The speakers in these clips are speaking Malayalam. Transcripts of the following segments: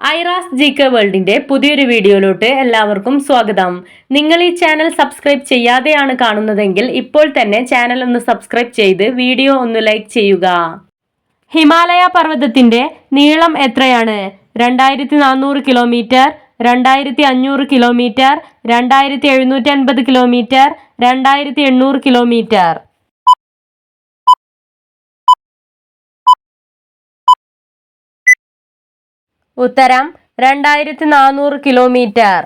ഐറാസ് ജി കെ വേൾഡിന്റെ പുതിയൊരു വീഡിയോയിലോട്ട് എല്ലാവർക്കും സ്വാഗതം. നിങ്ങൾ ഈ ചാനൽ സബ്സ്ക്രൈബ് ചെയ്യാതെയാണ് കാണുന്നതെങ്കിൽ ഇപ്പോൾ തന്നെ ചാനൽ ഒന്ന് സബ്സ്ക്രൈബ് ചെയ്ത് വീഡിയോ ഒന്ന് ലൈക്ക് ചെയ്യുക. ഹിമാലയ പർവതത്തിന്റെ നീളം എത്രയാണ്? രണ്ടായിരത്തി നാനൂറ് കിലോമീറ്റർ രണ്ടായിരത്തി അഞ്ഞൂറ് കിലോമീറ്റർ രണ്ടായിരത്തി എഴുന്നൂറ്റി അൻപത് കിലോമീറ്റർ രണ്ടായിരത്തി എണ്ണൂറ് കിലോമീറ്റർ. ഉത്തരം രണ്ടായിരത്തി നാനൂറ് കിലോമീറ്റർ.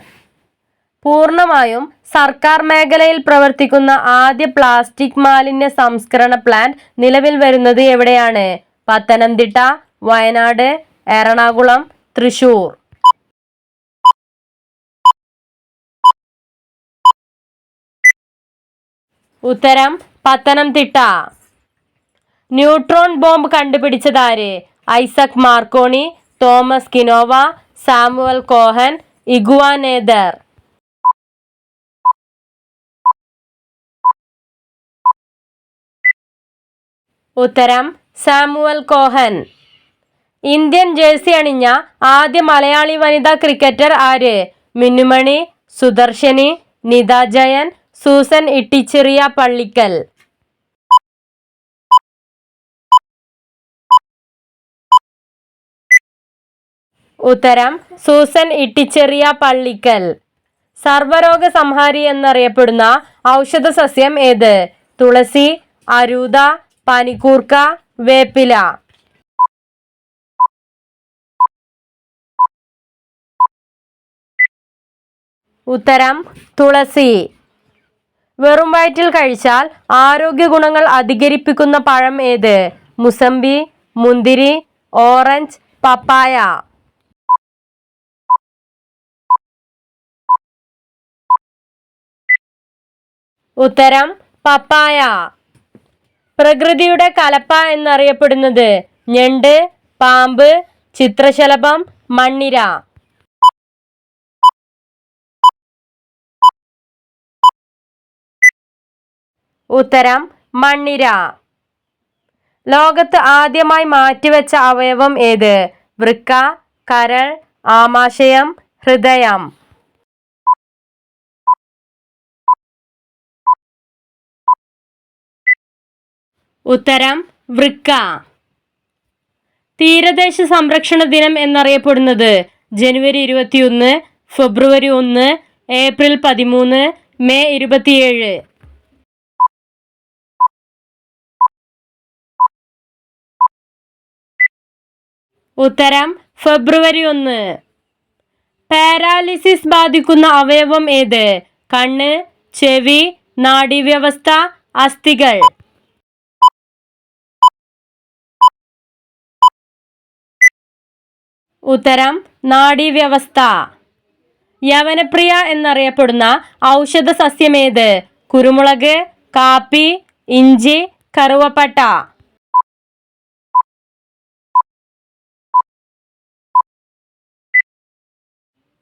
പൂർണമായും സർക്കാർ മേഖലയിൽ പ്രവർത്തിക്കുന്ന ആദ്യ പ്ലാസ്റ്റിക് മാലിന്യ സംസ്കരണ പ്ലാന്റ് നിലവിൽ വരുന്നത് എവിടെയാണ്? പത്തനംതിട്ട വയനാട് എറണാകുളം തൃശൂർ. ഉത്തരം പത്തനംതിട്ട. ന്യൂട്രോൺ ബോംബ് കണ്ടുപിടിച്ചതാര്? ഐസക് മാർക്കോണി തോമസ് കിനോവ സാമുവൽ കോഹൻ ഇഗുവാനേദർ ഉത്തരം സാമുവൽ കോഹൻ. ഇന്ത്യൻ ജേഴ്സി അണിഞ്ഞ ആദ്യ മലയാളി വനിതാ ക്രിക്കറ്റർ ആര്? മിന്നുമണി സുദർശനി നിത ജയൻ സൂസൻ ഇട്ടിച്ചെറിയ പള്ളിക്കൽ. ഉത്തരം സൂസൻ ഇട്ടിച്ചെറിയ പള്ളിക്കൽ. സർവരോഗ സംഹാരി എന്നറിയപ്പെടുന്ന ഔഷധ സസ്യം ഏത്? തുളസി അരൂത പനിക്കൂർക്ക വേപ്പില. ഉത്തരം തുളസി. വെറും വയറ്റിൽ കഴിച്ചാൽ ആരോഗ്യ ഗുണങ്ങൾ അധികരിപ്പിക്കുന്ന പഴം ഏത്? മുസമ്പി മുന്തിരി ഓറഞ്ച് പപ്പായ. ഉത്തരം പപ്പായ. പ്രകൃതിയുടെ കലപ്പ എന്നറിയപ്പെടുന്നത് ഞണ്ട് പാമ്പ് ചിത്രശലഭം മണ്ണിര. ഉത്തരം മണ്ണിര. ലോകത്ത് ആദ്യമായി മാറ്റിവെച്ച അവയവം ഏത്? വൃക്ക കരൾ ആമാശയം ഹൃദയം. ഉത്തരം വൃക്ക. തീരദേശ സംരക്ഷണ ദിനം എന്നറിയപ്പെടുന്നത് ജനുവരി ഇരുപത്തിയൊന്ന് ഫെബ്രുവരി ഒന്ന് ഏപ്രിൽ പതിമൂന്ന് മെയ് ഇരുപത്തിയേഴ്. ഉത്തരം ഫെബ്രുവരി ഒന്ന്. പാരാലിസിസ് ബാധിക്കുന്ന അവയവം ഏത്? കണ്ണ് ചെവി നാഡീവ്യവസ്ഥ അസ്ഥികൾ. ഉത്തരം നാഡീവ്യവസ്ഥ. യവനപ്രിയ എന്നറിയപ്പെടുന്ന ഔഷധ സസ്യമേത് കുരുമുളക് കാപ്പി ഇഞ്ചി കറുവപ്പട്ട.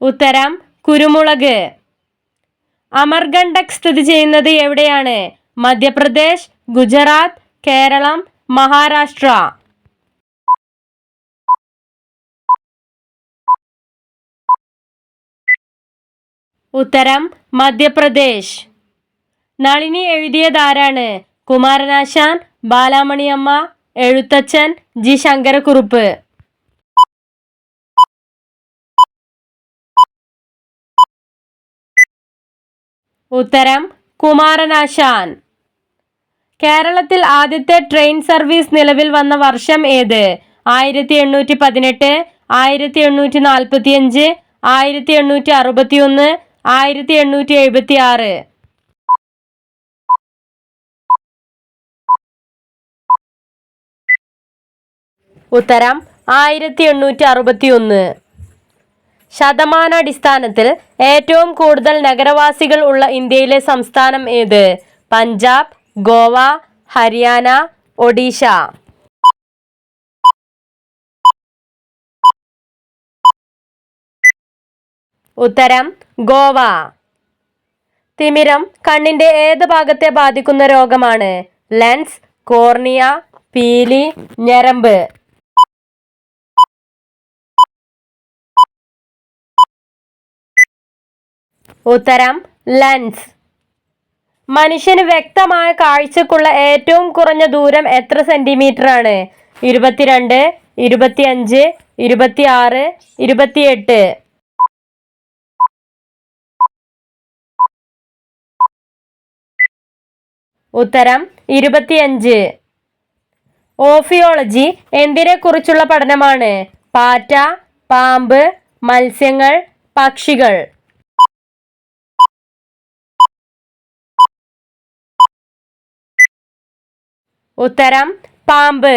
ഉത്തരം കുരുമുളക്. അമർഗണ്ഡക് സ്ഥിതി ചെയ്യുന്നത് എവിടെയാണ്? മധ്യപ്രദേശ് ഗുജറാത്ത് കേരളം മഹാരാഷ്ട്ര. ഉത്തരം മധ്യപ്രദേശ്. നളിനി എഴുതിയതാരാണ്? കുമാരനാശാൻ ബാലാമണിയമ്മ എഴുത്തച്ഛൻ ജി. ശങ്കരക്കുറുപ്പ്. ഉത്തരം കുമാരനാശാൻ. കേരളത്തിൽ ആദ്യത്തെ ട്രെയിൻ സർവീസ് നിലവിൽ വന്ന വർഷം ഏത്? ആയിരത്തി എണ്ണൂറ്റി പതിനെട്ട് ആയിരത്തി എണ്ണൂറ്റി നാൽപ്പത്തി അഞ്ച് ആയിരത്തി എണ്ണൂറ്റി അറുപത്തി ഒന്ന് ആയിരത്തി എണ്ണൂറ്റി എഴുപത്തി ആറ് ഉത്തരം ആയിരത്തി എണ്ണൂറ്റി അറുപത്തി ഒന്ന് ശതമാനാടിസ്ഥാനത്തിൽ ഏറ്റവും കൂടുതൽ നഗരവാസികൾ ഉള്ള ഇന്ത്യയിലെ സംസ്ഥാനം ഏത്? പഞ്ചാബ് ഗോവ ഹരിയാന ഒഡീഷ. ഉത്തരം ഗോവ. തിമിരം കണ്ണിന്റെ ഏത് ഭാഗത്തെ ബാധിക്കുന്ന രോഗമാണ്? ലെൻസ് കോർണിയ പീലി ഞരമ്പ്. ഉത്തരം ലെൻസ്. മനുഷ്യന് വ്യക്തമായ കാഴ്ചക്കുള്ള ഏറ്റവും കുറഞ്ഞ ദൂരം എത്ര സെന്റിമീറ്റർ ആണ് ഇരുപത്തിരണ്ട് ഇരുപത്തിയഞ്ച് ഇരുപത്തിയാറ് ഇരുപത്തിയെട്ട്. ഉത്തരം ഇരുപത്തിയഞ്ച്. ഓഫിയോളജി എന്തിനെക്കുറിച്ചുള്ള പഠനമാണ്? പാറ്റ പാമ്പ് മത്സ്യങ്ങൾ പക്ഷികൾ. ഉത്തരം പാമ്പ്.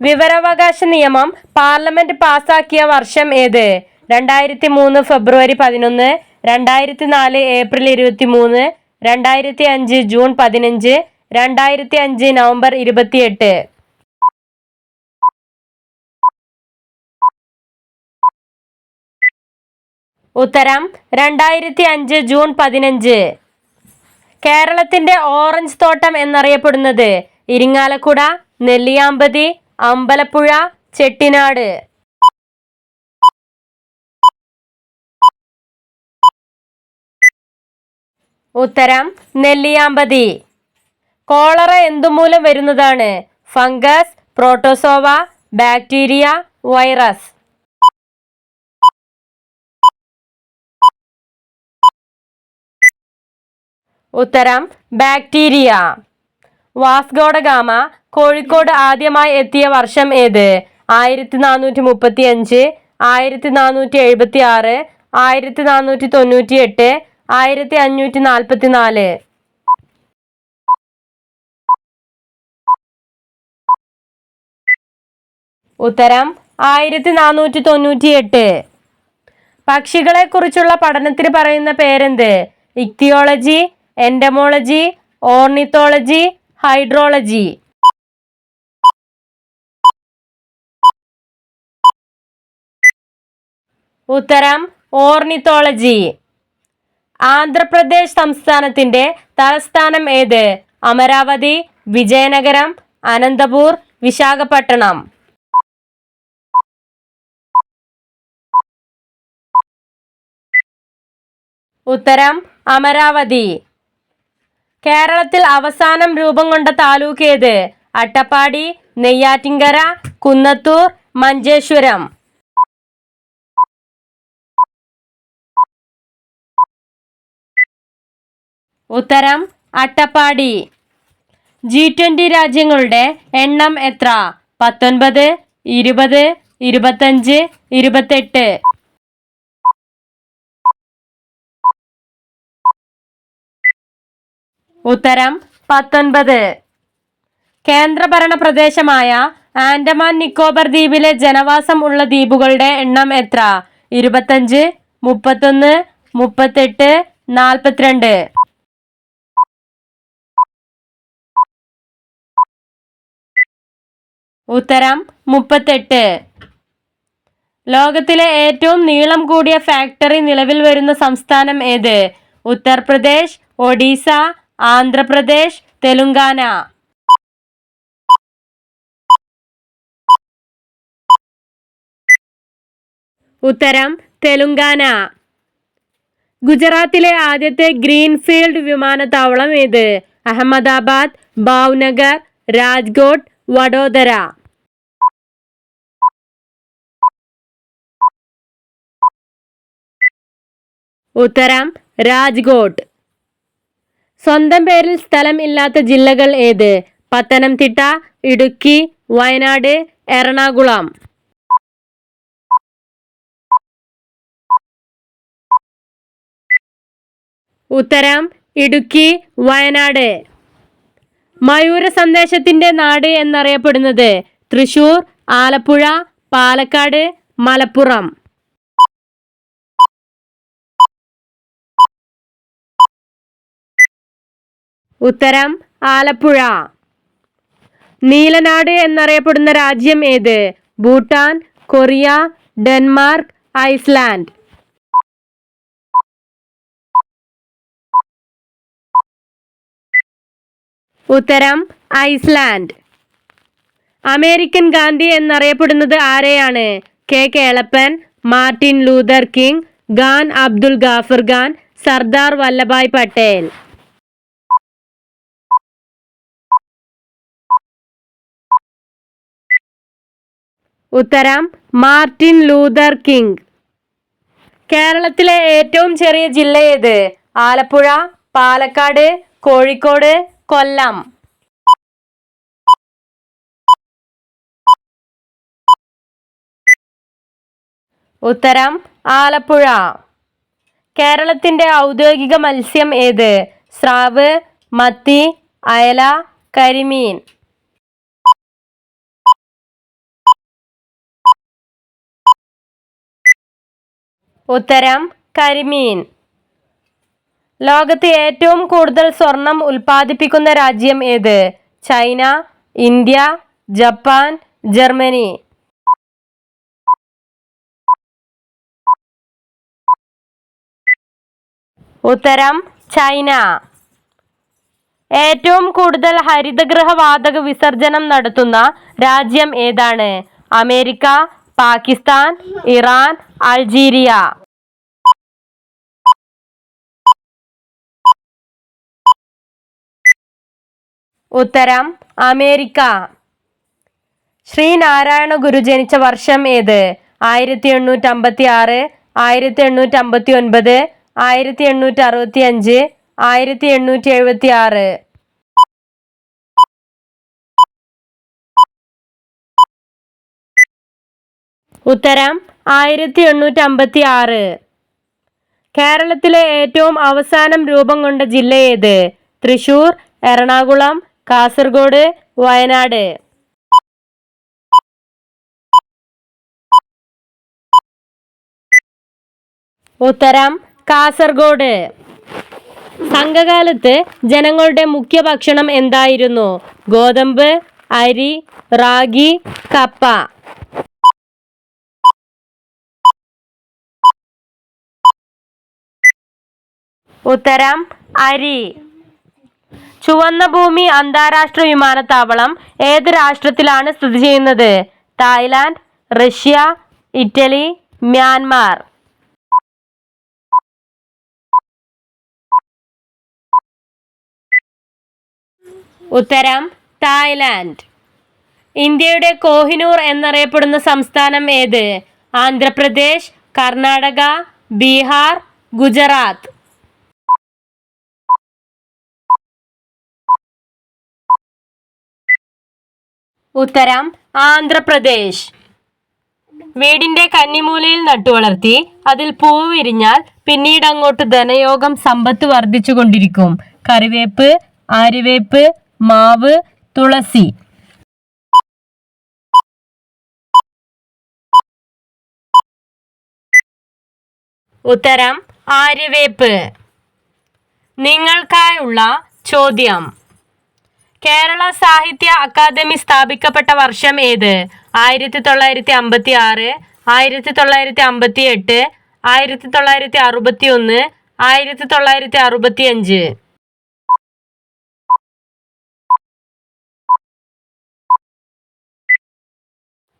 വിവരാവകാശ നിയമം പാർലമെന്റ് പാസാക്കിയ വർഷം ഏത്? രണ്ടായിരത്തി മൂന്ന് ഫെബ്രുവരി പതിനൊന്ന് രണ്ടായിരത്തി നാല് ഏപ്രിൽ ഇരുപത്തി മൂന്ന് രണ്ടായിരത്തി അഞ്ച് ജൂൺ പതിനഞ്ച് രണ്ടായിരത്തി അഞ്ച് നവംബർ ഇരുപത്തിയെട്ട്. ഉത്തരം രണ്ടായിരത്തി അഞ്ച് ജൂൺ പതിനഞ്ച്. കേരളത്തിന്റെ ഓറഞ്ച് തോട്ടം എന്നറിയപ്പെടുന്നത് ഇരിങ്ങാലക്കുട നെല്ലിയാമ്പതി അമ്പലപ്പുഴ ചെട്ടിനാട്. ഉത്തരം നെല്ലിയാമ്പതി. കോളറ എന്തുമൂലം വരുന്നതാണ്? Fungus protozoa bacteria virus. ഉത്തരം bacteria. Vasco da Gama Kozhikode ആദ്യമായി എത്തിയ വർഷം ഏത്? ആയിരത്തി നാനൂറ്റി മുപ്പത്തി അഞ്ച് ആയിരത്തി നാനൂറ്റി എഴുപത്തി ആറ് ആയിരത്തി നാനൂറ്റി തൊണ്ണൂറ്റി എട്ട് ആയിരത്തി അഞ്ഞൂറ്റി നാൽപ്പത്തി നാല് ഉത്തരം ആയിരത്തി നാനൂറ്റി തൊണ്ണൂറ്റി എട്ട് പക്ഷികളെ കുറിച്ചുള്ള പഠനത്തിന് പറയുന്ന പേരെന്ത്? Ichthyology entomology ornithology hydrology. ഉത്തരം ഓർണിത്തോളജി. ആന്ധ്രാപ്രദേശ് സംസ്ഥാനത്തിന്റെ തലസ്ഥാനം ഏത്? അമരാവതി വിജയനഗരം അനന്തപൂർ വിശാഖപട്ടണം. ഉത്തരം അമരാവതി. കേരളത്തിൽ അവസാനം രൂപം കൊണ്ട താലൂക്ക് ഏത്? അട്ടപ്പാടി നെയ്യാറ്റിങ്കര കുന്നത്തൂർ മഞ്ചേശ്വരം. ഉത്തരം അട്ടപ്പാടി. ജി ട്വന്റി രാജ്യങ്ങളുടെ എണ്ണം എത്ര? പത്തൊൻപത് ഇരുപത് ഇരുപത്തഞ്ച് ഇരുപത്തെട്ട്. ഉത്തരം പത്തൊൻപത്. കേന്ദ്രഭരണ പ്രദേശമായ ആൻഡമാൻ നിക്കോബർ ദ്വീപിലെ ജനവാസം ഉള്ള ദ്വീപുകളുടെ എണ്ണം എത്ര? ഇരുപത്തഞ്ച് മുപ്പത്തൊന്ന് മുപ്പത്തെട്ട് നാൽപ്പത്തിരണ്ട്. ഉത്തരം മുപ്പത്തെട്ട്. ലോകത്തിലെ ഏറ്റവും നീളം കൂടിയ ഫാക്ടറി നിലവിൽ വരുന്ന സംസ്ഥാനം ഏത്? ഉത്തർപ്രദേശ് ഒഡീസ ആന്ധ്രാപ്രദേശ് തെലുങ്കാന. ഉത്തരം തെലുങ്കാന. ഗുജറാത്തിലെ ആദ്യത്തെ ഗ്രീൻഫീൽഡ് വിമാനത്താവളം ഏത്? അഹമ്മദാബാദ് ഭാവ്നഗർ രാജ്കോട്ട് വഡോദര. ഉത്തരം രാജ്കോട്ട്. സ്വന്തം പേരിൽ സ്ഥലം ഇല്ലാത്ത ജില്ലകൾ ഏത്? പത്തനംതിട്ട ഇടുക്കി വയനാട് എറണാകുളം. ഉത്തരം ഇടുക്കി വയനാട്. മയൂര സന്ദേശത്തിന്റെ നാട് എന്നറിയപ്പെടുന്നത് തൃശൂർ ആലപ്പുഴ പാലക്കാട് മലപ്പുറം. ഉത്തരം ആലപ്പുഴ. നീലനാട് എന്നറിയപ്പെടുന്ന രാജ്യം ഏത്? Bhutan Korea Denmark Iceland. ഉത്തരം ഐസ്ലാൻഡ്. അമേരിക്കൻ ഗാന്ധി എന്നറിയപ്പെടുന്നത് ആരെയാണ്? K. Kelappan Martin Luther King Khan Abdul Ghaffar Khan Sardar Vallabhbhai Patel. ഉത്തരം മാർട്ടിൻ ലൂതർ കിങ്. കേരളത്തിലെ ഏറ്റവും ചെറിയ ജില്ല ഏത്? ആലപ്പുഴ പാലക്കാട് കോഴിക്കോട് കൊല്ലം. ഉത്തരം ആലപ്പുഴ. കേരളത്തിന്റെ ഔദ്യോഗിക മത്സ്യം ഏത്? സ്രാവ് മത്തി അയല കരിമീൻ. ഉത്തരം കരിമീൻ. ലോകത്ത് ഏറ്റവും കൂടുതൽ സ്വർണം ഉൽപ്പാദിപ്പിക്കുന്ന രാജ്യം ഏത്? China India Japan Germany. ഉത്തരം ചൈന. ഏറ്റവും കൂടുതൽ ഹരിതഗൃഹ വാതക വിസർജനം നടത്തുന്ന രാജ്യം ഏതാണ്? America Pakistan Iran Algeria. ഉത്തരം അമേരിക്ക. ശ്രീനാരായണ ഗുരു ജനിച്ച വർഷം ഏത്? ആയിരത്തി എണ്ണൂറ്റി അമ്പത്തി ആറ് ആയിരത്തി എണ്ണൂറ്റി അമ്പത്തി ഒൻപത് ആയിരത്തി എണ്ണൂറ്റി അറുപത്തി അഞ്ച് ആയിരത്തി എണ്ണൂറ്റി എഴുപത്തി ആറ് ഉത്തരം ആയിരത്തി എണ്ണൂറ്റി അമ്പത്തി ആറ് കേരളത്തിലെ ഏറ്റവും അവസാനം രൂപം കൊണ്ട ജില്ല ഏത്? തൃശൂർ എറണാകുളം കാസർഗോഡ് വയനാട്. ഉത്തരം കാസർഗോഡ്. സംഘകാലത്ത് ജനങ്ങളുടെ മുഖ്യ ഭക്ഷണം എന്തായിരുന്നു? ഗോതമ്പ് അരി റാഗി കപ്പ. ഉത്തരം അരി. ചുവന്ന ഭൂമി അന്താരാഷ്ട്ര വിമാനത്താവളം ഏത് രാഷ്ട്രത്തിലാണ് സ്ഥിതി ചെയ്യുന്നത്? Thailand Russia Italy Myanmar. ഉത്തരം തായ്ലാന്റ്. ഇന്ത്യയുടെ കോഹിനൂർ എന്നറിയപ്പെടുന്ന സംസ്ഥാനം ഏത്? ആന്ധ്രാപ്രദേശ് കർണാടക ബീഹാർ ഗുജറാത്ത്. ഉത്തരം ആന്ധ്രാപ്രദേശ്. വീടിന്റെ കന്നിമൂലയിൽ നട്ടുവളർത്തി അതിൽ പൂവ് വിരിഞ്ഞാൽ പിന്നീട് അങ്ങോട്ട് ധനയോഗം സമ്പത്ത് വർദ്ധിച്ചു കൊണ്ടിരിക്കും. കറിവേപ്പ് ആര്യവേപ്പ് മാവ് തുളസി. ഉത്തരം ആര്യവേപ്പ്. നിങ്ങൾക്കായുള്ള ചോദ്യം. കേരള സാഹിത്യ അക്കാദമി സ്ഥാപിക്കപ്പെട്ട വർഷം ഏത്? ആയിരത്തി തൊള്ളായിരത്തി അമ്പത്തി ആറ് ആയിരത്തി തൊള്ളായിരത്തി അമ്പത്തി എട്ട് ആയിരത്തി തൊള്ളായിരത്തി അറുപത്തി ഒന്ന് ആയിരത്തി തൊള്ളായിരത്തി അറുപത്തി അഞ്ച്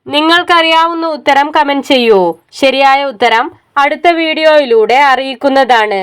നിങ്ങൾക്കറിയാവുന്ന ഉത്തരം കമന്റ് ചെയ്യൂ. ശരിയായ ഉത്തരം അടുത്ത വീഡിയോയിലൂടെ അറിയിക്കുന്നതാണ്.